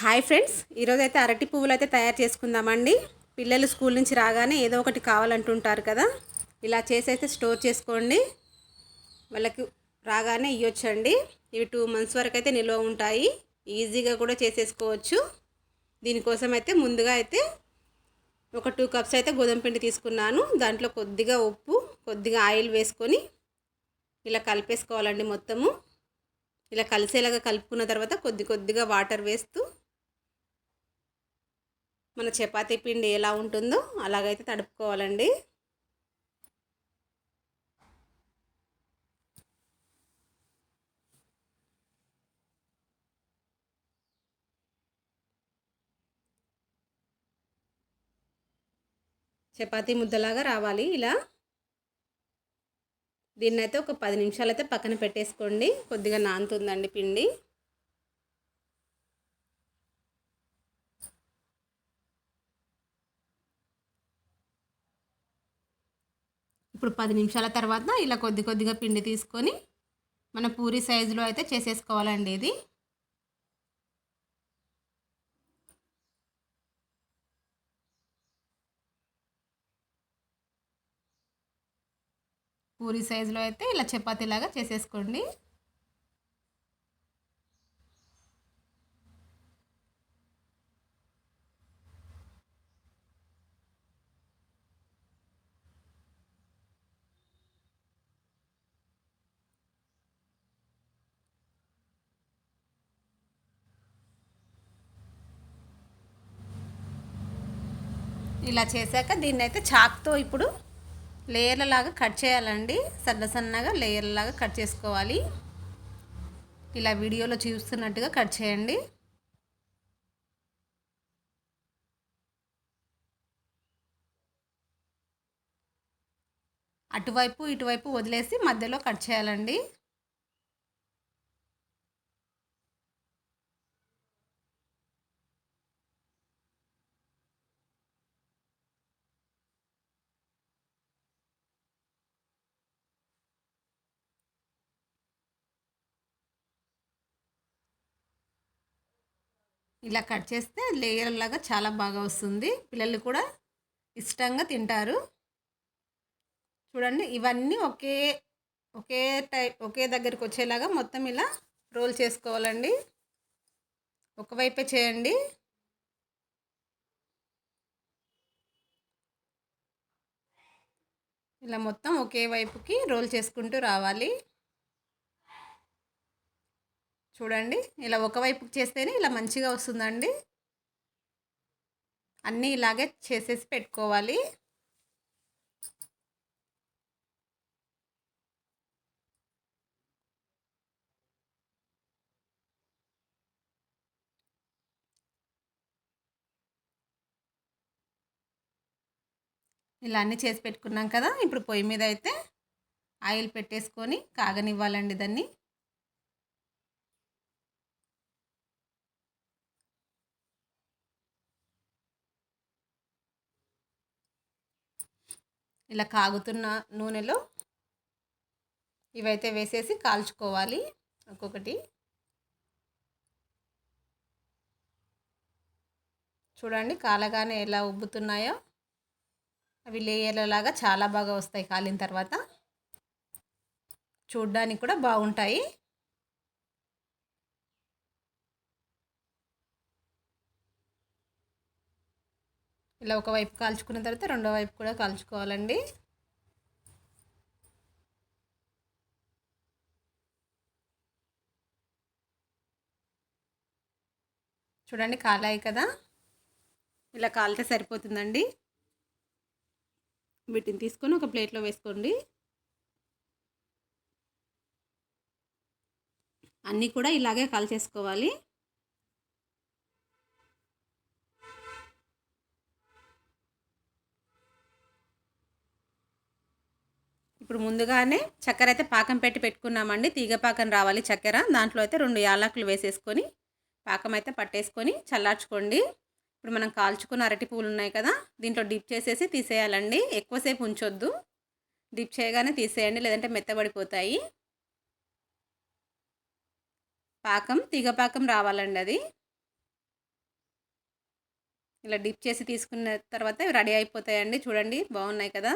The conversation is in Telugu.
హాయ్ ఫ్రెండ్స్ ఈరోజు అయితే అరటి పువ్వులు అయితే తయారు చేసుకుందామండి. పిల్లలు స్కూల్ నుంచి రాగానే ఏదో ఒకటి కావాలంటుంటారు కదా. ఇలా చేసి అయితే స్టోర్ చేసుకోండి. వాళ్ళకి రాగానే ఇవ్వచ్చండి ఇవి టూ మంత్స్ వరకు అయితే నిల్వ ఉంటాయి. ఈజీగా కూడా చేసేసుకోవచ్చు. దీనికోసం అయితే ముందుగా అయితే ఒక టూ కప్స్ అయితే గోధుమ పిండి తీసుకున్నాను. దాంట్లో కొద్దిగా ఉప్పు కొద్దిగా ఆయిల్ వేసుకొని ఇలా కలిపేసుకోవాలండి మొత్తము. ఇలా కలిసేలాగా కలుపుకున్న తర్వాత కొద్ది కొద్దిగా వాటర్ వేస్తూ మన చపాతీ పిండి ఎలా ఉంటుందో అలాగైతే తడుపుకోవాలండి. చపాతీ ముద్దలాగా రావాలి ఇలా. దీన్నైతే ఒక పది నిమిషాలు అయితే పక్కన పెట్టేసుకోండి. కొద్దిగా నానుతుందండి పిండి. ఇప్పుడు పది నిమిషాల తర్వాత ఇలా కొద్ది కొద్దిగా పిండి తీసుకొని మన పూరి సైజులో అయితే చేసేసుకోవాలండి ఇది. పూరి సైజులో అయితే ఇలా చపాతీలాగా చేసేసుకోండి. ఇలా చేశాక దీన్ని అయితే చాక్తో ఇప్పుడు లేయర్ల లాగా కట్ చేయాలండి. సన్న సన్నగా లేయర్ల లాగా కట్ చేసుకోవాలి. ఇలా వీడియోలో చూస్తున్నట్టుగా కట్ చేయండి. అటువైపు ఇటువైపు వదిలేసి మధ్యలో కట్ చేయాలండి. ఇలా కట్ చేస్తే లేయర్ లాగా చాలా బాగా వస్తుంది. పిల్లలు కూడా ఇష్టంగా తింటారు. చూడండి ఇవన్నీ ఒకే ఒకే టైప్ ఒకే దగ్గరికి వచ్చేలాగా మొత్తం ఇలా రోల్ చేసుకోవాలండి. ఒకవైపే చేయండి. ఇలా మొత్తం ఒకే వైపుకి రోల్ చేసుకుంటూ రావాలి. చూడండి ఇలా ఒకవైపుకి చేస్తేనే ఇలా మంచిగా వస్తుందండి. అన్నీ ఇలాగే చేసేసి పెట్టుకోవాలి. ఇలా అన్నీ చేసి పెట్టుకున్నాం కదా ఇప్పుడు పొయ్యి మీద అయితే ఆయిల్ పెట్టేసుకొని కాగనివ్వాలండి దాన్ని. ఇలా కాగుతున్న నూనెలో ఇవైతే వేసేసి కాల్చుకోవాలి ఒక్కొక్కటి. చూడండి కాలగానే ఎలా ఉబ్బుతున్నాయో. అవి లేయర్లలాగా చాలా బాగా వస్తాయి కాలిన తర్వాత. చూడ్డానికి కూడా బాగుంటాయి. ఇలా ఒక వైపు కాల్చుకున్న తర్వాత రెండో వైపు కూడా కాల్చుకోవాలండి. చూడండి కాలాయి కదా. ఇలా కాలితే సరిపోతుందండి. వీటిని తీసుకొని ఒక ప్లేట్లో వేసుకోండి. అన్నీ కూడా ఇలాగే కాల్చేసుకోవాలి. ఇప్పుడు ముందుగానే చక్కెర అయితే పాకం పెట్టి పెట్టుకున్నామండి. తీగ పాకం రావాలి చక్కెర. దాంట్లో అయితే రెండు యాలకులు వేసేసుకొని పాకం అయితే పట్టేసుకొని చల్లార్చుకోండి. ఇప్పుడు మనం కాల్చుకున్న అరటి పువ్వులు ఉన్నాయి కదా దీంట్లో డిప్ చేసేసి తీసేయాలండి. ఎక్కువసేపు ఉంచొద్దు. డిప్ చేయగానే తీసేయండి లేదంటే మెత్తబడిపోతాయి. పాకం తీగ పాకం రావాలండి అది. ఇలా డిప్ చేసి తీసుకున్న తర్వాత రెడీ అయిపోతాయండి. చూడండి బాగున్నాయి కదా.